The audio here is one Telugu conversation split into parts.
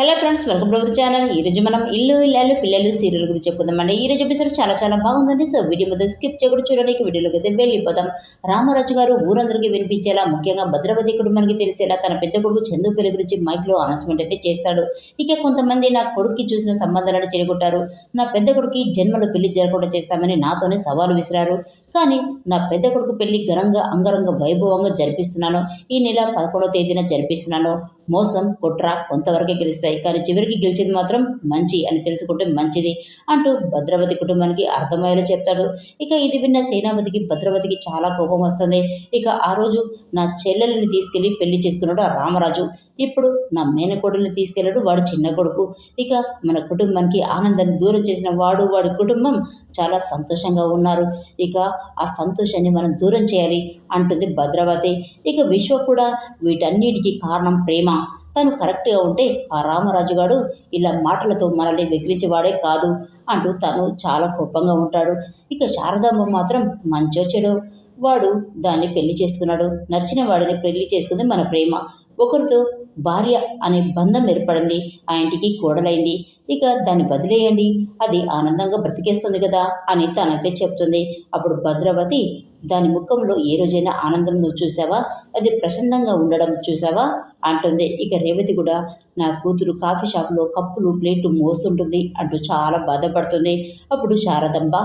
Hello friends welcome to our channel ఈ రోజు మనం ఇల్లు ఇల్లాలు పిల్లలు సీరియల్ గురించి చెప్పుకుందామండి. ఈ రోజు ఎపిసోడ్ చాలా చాలా బాగుందండి. సో వీడియో మొదలు స్కిప్ చేయకుండా చూడడానికి వీడియోలోకి అయితే వెళ్ళిపోదాం. రామరాజు గారు ఊరందరికీ వినిపించేలా ముఖ్యంగా భద్రవతి కుటుంబానికి తెలిసేలా తన పెద్ద కొడుకు చందు పేరు గురించి మైక్లో అనౌన్స్మెంట్ అయితే చేస్తాడు. ఇక కొంతమంది నా కొడుక్కి చూసిన సంబంధాలను చెడగొట్టారు. నా పెద్ద కొడుకు జన్మలో పెళ్ళి జరగకుండా చేస్తామని నాతోనే సవాలు విసిరారు. కానీ నా పెద్ద కొడుకు పెళ్ళి ఘనంగా అంగరంగ వైభవంగా జరిపిస్తున్నాను. ఈ నెల పదకొండవ తేదీన జరిపిస్తున్నాను. మోసం కుట్ర కొంతవరకే గెలుస్తాయి. కానీ చివరికి గెలిచేది మాత్రం మంచి అని తెలుసుకుంటే మంచిది అంటూ భద్రవతి కుటుంబానికి అర్థమయ్యేలా చెప్తాడు. ఇక ఇది విన్న సేనాపతికి భద్రవతికి చాలా కోపం వస్తుంది. ఇక ఆ రోజు నా చెల్లెల్ని తీసుకెళ్ళి పెళ్ళి చేసుకున్నాడు ఆ రామరాజు. ఇప్పుడు నా మేనకోడల్ని తీసుకెళ్ళాడు వాడు చిన్న కొడుకు. ఇక మన కుటుంబానికి ఆనందాన్ని దూరం చేసిన వాడు వాడి కుటుంబం చాలా సంతోషంగా ఉన్నారు. ఇక ఆ సంతోషాన్ని మనం దూరం చేయాలి అంటుంది భద్రవతి. ఇక విశ్వ కూడా వీటన్నిటికీ కారణం ప్రేమ. తను కరెక్ట్గా ఉంటే ఆ రామరాజుగాడు ఇలా మాటలతో మనల్ని వెక్రించేవాడే కాదు అంటూ తను చాలా కోపంగా ఉంటాడు. ఇక శారదాంబ మాత్రం మంచో చెడో. వాడు దాన్ని పెళ్ళి చేసుకున్నాడు. నచ్చిన వాడిని పెళ్ళి చేసుకుంది మన ప్రేమ. ఒకరితో భార్య అనే బంధం ఏర్పడింది. ఆ ఇంటికి కోడలైంది. ఇక దాన్ని వదిలేయండి. అది ఆనందంగా బ్రతికేస్తుంది కదా అని తనకే చెప్తుంది. అప్పుడు భద్రవతి దాని ముఖంలో ఏ రోజైనా ఆనందం నువ్వు చూసావా అది ప్రసన్నంగా ఉండడం చూసావా అంటుంది. ఇక రేవతి కూడా నా కూతురు కాఫీ షాప్లో కప్పులు ప్లేట్లు మోస్తుంటుంది అంటూ చాలా బాధపడుతుంది. అప్పుడు శారదంబ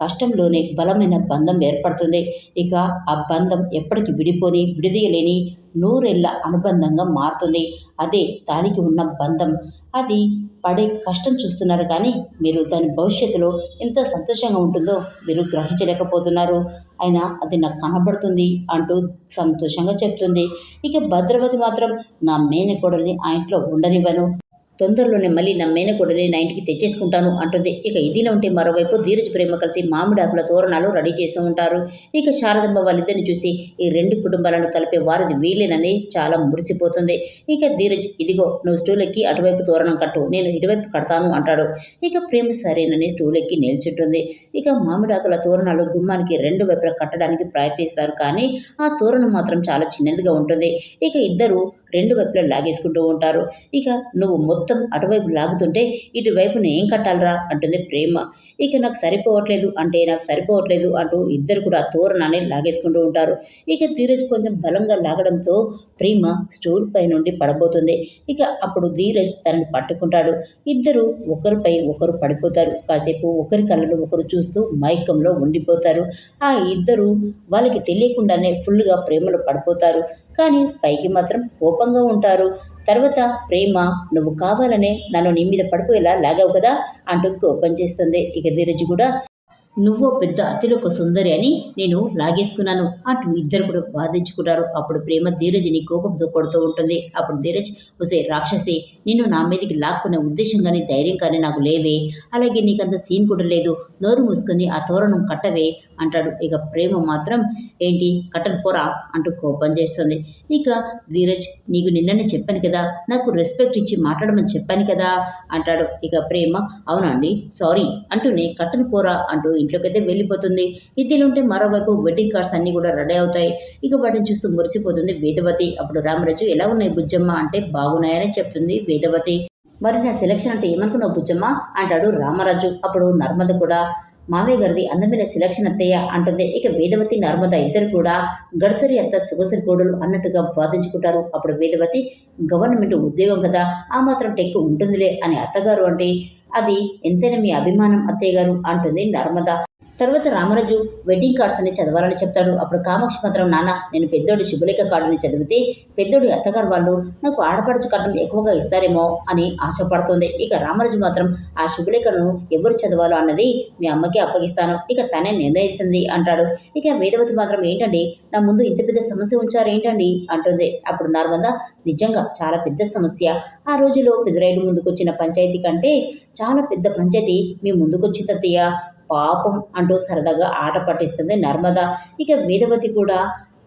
కష్టంలోనే బలమైన బంధం ఏర్పడుతుంది. ఇక ఆ బంధం ఎప్పటికి విడిపోని విడిదీయలేని నూరెళ్ళ అనుబంధంగా మారుతుంది. అదే దానికి ఉన్న బంధం. అది పడే కష్టం చూస్తున్నారు కానీ మీరు దాని భవిష్యత్తులో ఎంత సంతోషంగా ఉంటుందో మీరు గ్రహించలేకపోతున్నారు. అయినా అది నాకు కనబడుతుంది అంటూ సంతోషంగా చెప్తుంది. ఇక భద్రవతి మాత్రం నా మేనకోడల్ని ఆ ఇంట్లో ఉండనివ్వను. తొందరలోనే మళ్ళీ నా మేనకోడని నా ఇంటికి తెచ్చేసుకుంటాను అంటుంది. ఇక ఇదిలో ఉంటే మరోవైపు ధీరజ్ ప్రేమ కలిసి మామిడాకుల తోరణాలు రెడీ చేసి ఉంటారు. ఇక శారదమ్మ వాళ్ళిద్దరిని చూసి ఈ రెండు కుటుంబాలను కలిపే వారిది వీలేనని చాలా మురిసిపోతుంది. ఇక ధీరజ్ ఇదిగో నువ్వు స్టూల్ ఎక్కి అటువైపు తోరణం కట్టు నేను ఇటువైపు కడతాను అంటాడు. ఇక ప్రేమ సరేనని స్టూల్ ఎక్కి నిల్చుంటుంది. ఇక మామిడాకుల తోరణాలు గుమ్మానికి రెండు వైపులా కట్టడానికి ప్రయత్నిస్తారు కానీ ఆ తోరణం మాత్రం చాలా చిన్నదిగా ఉంటుంది. ఇక ఇద్దరు రెండు వైపులా లాగేసుకుంటూ ఉంటారు. ఇక నువ్వు మొత్తం మొత్తం అటువైపు లాగుతుంటే ఇటువైపున ఏం కట్టాలరా అంటుంది ప్రేమ. ఇక నాకు సరిపోవట్లేదు అంటే నాకు సరిపోవట్లేదు అంటూ ఇద్దరు కూడా తోరణాన్ని లాగేసుకుంటూ ఉంటారు. ఇక ధీరజ్ కొంచెం బలంగా లాగడంతో ప్రేమ స్టూల్ పై నుండి పడబోతుంది. ఇక అప్పుడు ధీరజ్ తనని పట్టుకుంటాడు. ఇద్దరు ఒకరిపై ఒకరు పడిపోతారు. కాసేపు ఒకరి కళ్ళను ఒకరు చూస్తూ మైకంలో ఉండిపోతారు. ఆ ఇద్దరు వాళ్ళకి తెలియకుండానే ఫుల్గా ప్రేమలో పడిపోతారు. కానీ పైకి మాత్రం కోపంగా ఉంటారు. తర్వాత ప్రేమ నువ్వు కావాలనే నన్ను నీ మీద పడిపోయేలా లాగావు కదా? అంటూ కోపం చేస్తుంది. ఇక ధీరజ్ కూడా నువ్వు పెద్ద అతిలోక సుందరి అని నేను లాగేసుకున్నాను అటు ఇద్దరు కూడా వాదించుకుంటారు. అప్పుడు ప్రేమ ధీరజ్ని కోపంతో కొడుతూ ఉంటుంది. అప్పుడు ధీరజ్ ఒసే రాక్షసి నిన్ను నా మీదకి లాక్కునే ఉద్దేశం కానీ ధైర్యం కానీ నాకు లేవే. అలాగే నీకంత సీన్ కూడా లేదు. నోరు మూసుకొని ఆ తోరణం కట్టవే. అంటాడు. ఇక ప్రేమ మాత్రం ఏంటి? కట్టను పోరా అంటూ కోపం చేస్తుంది. ఇక ధీరజ్ నీకు నిన్ననే చెప్పాను కదా నాకు రెస్పెక్ట్ ఇచ్చి మాట్లాడమని చెప్పాను కదా అంటాడు. ఇక ప్రేమ అవునండి సారీ అంటూనే కట్టను పోరా అంటూ ఇంట్లోకైతే వెళ్ళిపోతుంది. ఇదిలుంటే మరోవైపు వెడ్డింగ్ కార్డ్స్ అన్నీ కూడా రెడీ అవుతాయి. ఇక వాటిని చూస్తూ మురిసిపోతుంది వేదవతి. అప్పుడు రామరాజు ఎలా ఉన్నాయి బుజ్జమ్మ? అంటే బాగున్నాయని చెప్తుంది వేదవతి. మరి నా సెలక్షన్ అంటే ఏమనుకున్నావు బుజ్జమ్మ? అంటాడు రామరాజు. అప్పుడు నర్మద కూడా మామయ్య గారిది అందమైన సెలక్షన్ అత్తయ్య అంటుంది. ఇక వేదవతి నర్మద ఇద్దరు కూడా గడసరి అత్త సుగసరి కోడలు అన్నట్టుగా వాదించుకుంటారు. అప్పుడు వేదవతి గవర్నమెంట్ ఉద్యోగం కదా ఆ మాత్రం టెక్ ఉంటుందిలే అని అత్తగారు అంటే అది ఎంతైనా మీ అభిమానం అత్తయ్య గారు అంటుంది నర్మద. తర్వాత రామరాజు వెడ్డింగ్ కార్డ్స్ అని చదవాలని చెప్తాడు. అప్పుడు కామాక్షి మాత్రం నాన్న నేను పెద్దోడి శుభలేఖ కార్డుని చదివితే పెద్దోడి అత్తగారు వాళ్ళు నాకు ఆడపడుచు కట్నం ఎక్కువగా ఇస్తారేమో అని ఆశపడుతుంది. ఇక రామరాజు మాత్రం ఆ శుభలేఖను ఎవరు చదవాలో అన్నది మీ అమ్మకి అప్పగిస్తాను. ఇక తనే నిర్ణయిస్తుంది అంటాడు. ఇక వేదవతి మాత్రం ఏంటండి? నా ముందు ఇంత పెద్ద సమస్య ఉంచారు ఏంటండి అంటుంది. అప్పుడు నర్మద నిజంగా చాలా పెద్ద సమస్య. ఆ రోజులో పెదరాయుడు ముందుకొచ్చిన పంచాయతీ కంటే చాలా పెద్ద పంచాయతీ మీ ముందుకొచ్చింది అత్తయ్య పాపం అంటూ సరదాగా ఆట పట్టిస్తుంది. నర్మద ఇక వేదవతి కూడా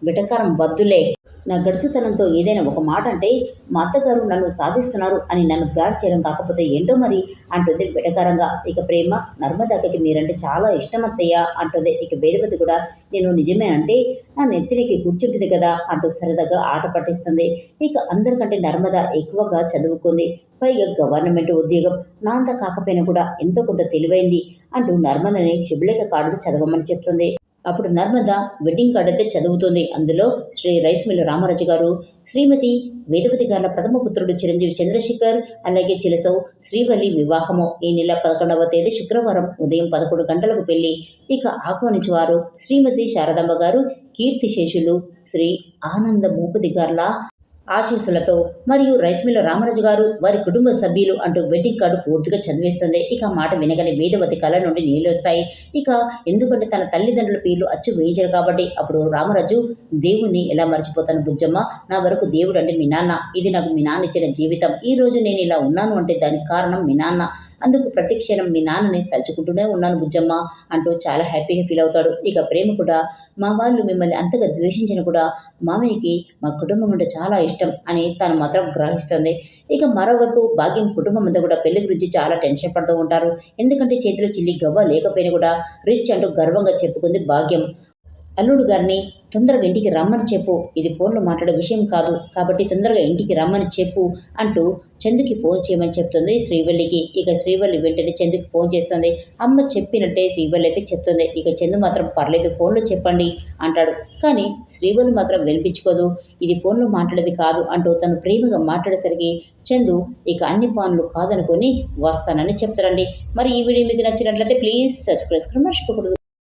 విటకారం వద్దులే. నా గడుసుతనంతో ఏదైనా ఒక మాట అంటే మా అత్తగారు నన్ను సాధిస్తున్నారు అని నన్ను గాడి చేయడం కాకపోతే ఏంటో మరి? అంటుంది విటకారంగా. ఇక ప్రేమ నర్మదాకి మీరంటే చాలా ఇష్టం అంటుంది. ఇక వేదవతి కూడా నేను నిజమే అంటే నా నెత్తినికి కూర్చుంటుంది కదా అంటూ సరదాగా ఆట పట్టిస్తుంది. ఇక అందరికంటే నర్మద ఎక్కువగా చదువుకుంది. పైగా గవర్నమెంట్ ఉద్యోగం నా అంత కాకపోయినా కూడా ఎంతో కొంత తెలివైంది అంటూ నర్మదని శుభలేఖ కార్డును చదవమని చెప్తుంది. అప్పుడు నర్మద వెడ్డింగ్ కార్డ్ అయితే చదువుతుంది. అందులో శ్రీ రైస్ మిల్లు రామరాజు గారు శ్రీమతి వేదవతి గారుల ప్రథమ పుత్రుడు చిరంజీవి చంద్రశేఖర్ అలాగే చిలసౌ శ్రీవల్లి వివాహము. ఈ నెల పదకొండవ తేదీ శుక్రవారం ఉదయం పదకొండు గంటలకు పెళ్ళి. ఇక ఆహ్వానించేవారు శ్రీమతి శారదమ్మ గారు కీర్తిశేషులు శ్రీ ఆనంద భూపతి గార్ల ఆశీస్సులతో మరియు రైస్ రామరాజు గారు వారి కుటుంబ సభ్యులు అంటూ వెడ్డింగ్ కార్డు పూర్తిగా చదివేస్తుంది. ఇక మాట వినగానే వేదవతి కళ నుండి నీళ్ళు వస్తాయి. ఇక ఎందుకంటే తన తల్లిదండ్రుల పేర్లు అచ్చు వేయించారు కాబట్టి అప్పుడు రామరాజు దేవుణ్ణి ఎలా మర్చిపోతాను బుజ్జమ్మ? నా వరకు దేవుడు అంటే మీ నాన్న. ఇది నాకు మీ నాన్న ఇచ్చిన జీవితం. ఈ రోజు నేను ఇలా ఉన్నాను అంటే దానికి కారణం మీ నాన్న. అందుకు ప్రతి క్షణం మీ నాన్నని తలుచుకుంటూనే ఉన్నాను బుజ్జమ్మ అంటూ చాలా హ్యాపీగా ఫీల్ అవుతాడు. ఇక ప్రేమ కూడా మా వాళ్ళు మిమ్మల్ని అంతగా ద్వేషించిన కూడా. మామయ్యకి మా కుటుంబం అంటే చాలా ఇష్టం అని తను మాత్రం గ్రహిస్తుంది. ఇక మరోవైపు భాగ్యం కుటుంబం అంతా కూడా పెళ్ళి గురించి చాలా టెన్షన్ పడుతూ ఉంటారు. ఎందుకంటే చేతిలో చిల్లి గవ్వ లేకపోయినా కూడా రిచ్ అంటూ గర్వంగా చెప్పుకుంది భాగ్యం. అల్లుడు గారిని తొందరగా ఇంటికి రమ్మని చెప్పు. ఇది ఫోన్లో మాట్లాడే విషయం కాదు. కాబట్టి తొందరగా ఇంటికి రమ్మని చెప్పు అంటూ చందుకి ఫోన్ చేయమని చెప్తుంది శ్రీవల్లికి. ఇక శ్రీవల్లి వెంటనే చందుకి ఫోన్ చేస్తుంది. అమ్మ చెప్పినట్టే శ్రీవల్లి అయితే చెప్తుంది. ఇక చందు మాత్రం పర్లేదు ఫోన్లో చెప్పండి అంటాడు. కానీ శ్రీవల్లి మాత్రం వినిపించుకోదు. ఇది ఫోన్లో మాట్లాడేది కాదు అంటూ తను ప్రేమగా మాట్లాడేసరికి చందు ఇక అన్ని పనులు కాదనుకొని వస్తానని చెప్తారండి. మరి ఈ వీడియో మీకు నచ్చినట్లయితే ప్లీజ్ సబ్స్క్రైబ్ మర్చిపోకూడదు.